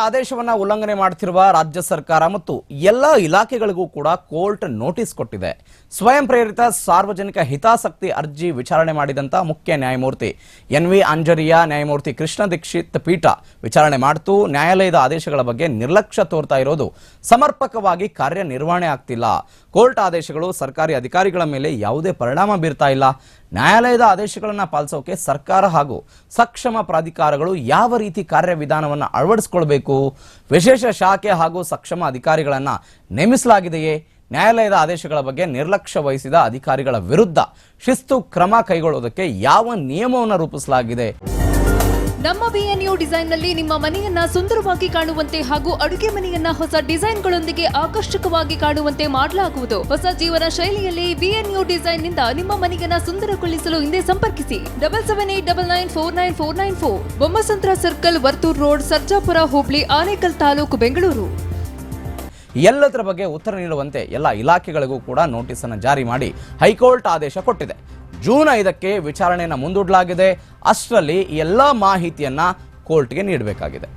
ಆದೇಶವನ್ನ ಉಲ್ಲಂಘನೆ ಮಾಡ್ತಿರುವ ರಾಜ್ಯ ಸರ್ಕಾರ ಮತ್ತು ಎಲ್ಲ ಇಲಾಖೆಗಳಿಗೂ ಕೂಡ ಕೋರ್ಟ್ ನೋಟಿಸ್ ಕೊಟ್ಟಿದೆ. ಸ್ವಯಂ ಪ್ರೇರಿತ ಸಾರ್ವಜನಿಕ ಹಿತಾಸಕ್ತಿ ಅರ್ಜಿ ವಿಚಾರಣೆ ಮಾಡಿದಂತ ಮುಖ್ಯ ನ್ಯಾಯಮೂರ್ತಿ ಎನ್ ವಿ ಅಂಜರಿಯ, ನ್ಯಾಯಮೂರ್ತಿ ಕೃಷ್ಣ ದೀಕ್ಷಿತ್ ಪೀಠ ವಿಚಾರಣೆ ಮಾಡ್ತು. ನ್ಯಾಯಾಲಯದ ಆದೇಶಗಳ ಬಗ್ಗೆ ನಿರ್ಲಕ್ಷ್ಯ ತೋರ್ತಾ ಇರೋದು ಸಮರ್ಪಕವಾಗಿ ಕಾರ್ಯನಿರ್ವಹಣೆ ಆಗ್ತಿಲ್ಲ. ಕೋರ್ಟ್ ಆದೇಶಗಳು ಸರ್ಕಾರಿ ಅಧಿಕಾರಿಗಳ ಮೇಲೆ ಯಾವುದೇ ಪರಿಣಾಮ ಬೀರ್ತಾ ಇಲ್ಲ. ನ್ಯಾಯಾಲಯದ ಆದೇಶಗಳನ್ನು ಪಾಲಿಸೋಕೆ ಸರ್ಕಾರ ಹಾಗೂ ಸಕ್ಷಮ ಪ್ರಾಧಿಕಾರಗಳು ಯಾವ ರೀತಿ ಕಾರ್ಯವಿಧಾನವನ್ನು ಅಳವಡಿಸಿಕೊಳ್ಬೇಕು, ವಿಶೇಷ ಶಾಖೆ ಹಾಗೂ ಸಕ್ಷಮ ಅಧಿಕಾರಿಗಳನ್ನು ನೇಮಿಸಲಾಗಿದೆಯೇ, ನ್ಯಾಯಾಲಯದ ಆದೇಶಗಳ ಬಗ್ಗೆ ನಿರ್ಲಕ್ಷ್ಯ ವಹಿಸಿದ ಅಧಿಕಾರಿಗಳ ವಿರುದ್ಧ ಶಿಸ್ತು ಕ್ರಮ ಕೈಗೊಳ್ಳುವುದಕ್ಕೆ ಯಾವ ನಿಯಮವನ್ನು ರೂಪಿಸಲಾಗಿದೆ? ನಮ್ಮ ಬಿಎನ್ಯು ಡಿಸೈನ್ನಲ್ಲಿ ನಿಮ್ಮ ಮನೆಯನ್ನ ಸುಂದರವಾಗಿ ಕಾಣುವಂತೆ ಹಾಗೂ ಅಡುಗೆ ಮನೆಯನ್ನ ಹೊಸ ಡಿಸೈನ್ಗಳೊಂದಿಗೆ ಆಕರ್ಷಕವಾಗಿ ಕಾಣುವಂತೆ ಮಾಡಲಾಗುವುದು. ಹೊಸ ಜೀವನ ಶೈಲಿಯಲ್ಲಿ ಬಿಎನ್ಯು ಡಿಸೈನ್ನಿಂದ ನಿಮ್ಮ ಮನೆಯನ್ನ ಸುಂದರಗೊಳಿಸಲು ಹಿಂದೆ ಸಂಪರ್ಕಿಸಿ. Double seven eight double nine four nine four nine four Bommasandra circle, Varthur road, Sarjapura, Hubli, Anekal taluk, Bengaluru. ಎಲ್ಲದರ ಬಗ್ಗೆ ಉತ್ತರ ನೀಡುವಂತೆ ಎಲ್ಲ ಇಲಾಖೆಗಳಿಗೂ ಕೂಡ ನೋಟಿಸ್ ಅನ್ನು ಜಾರಿ ಮಾಡಿ ಹೈಕೋರ್ಟ್ ಆದೇಶ ಕೊಟ್ಟಿದೆ. ಜೂನ್ ಐದಕ್ಕೆ ವಿಚಾರಣೆಯನ್ನು ಮುಂದೂಡಲಾಗಿದೆ. ಅಷ್ಟರಲ್ಲಿ ಎಲ್ಲ ಮಾಹಿತಿಯನ್ನು ಕೋರ್ಟ್ಗೆ ನೀಡಬೇಕಾಗಿದೆ.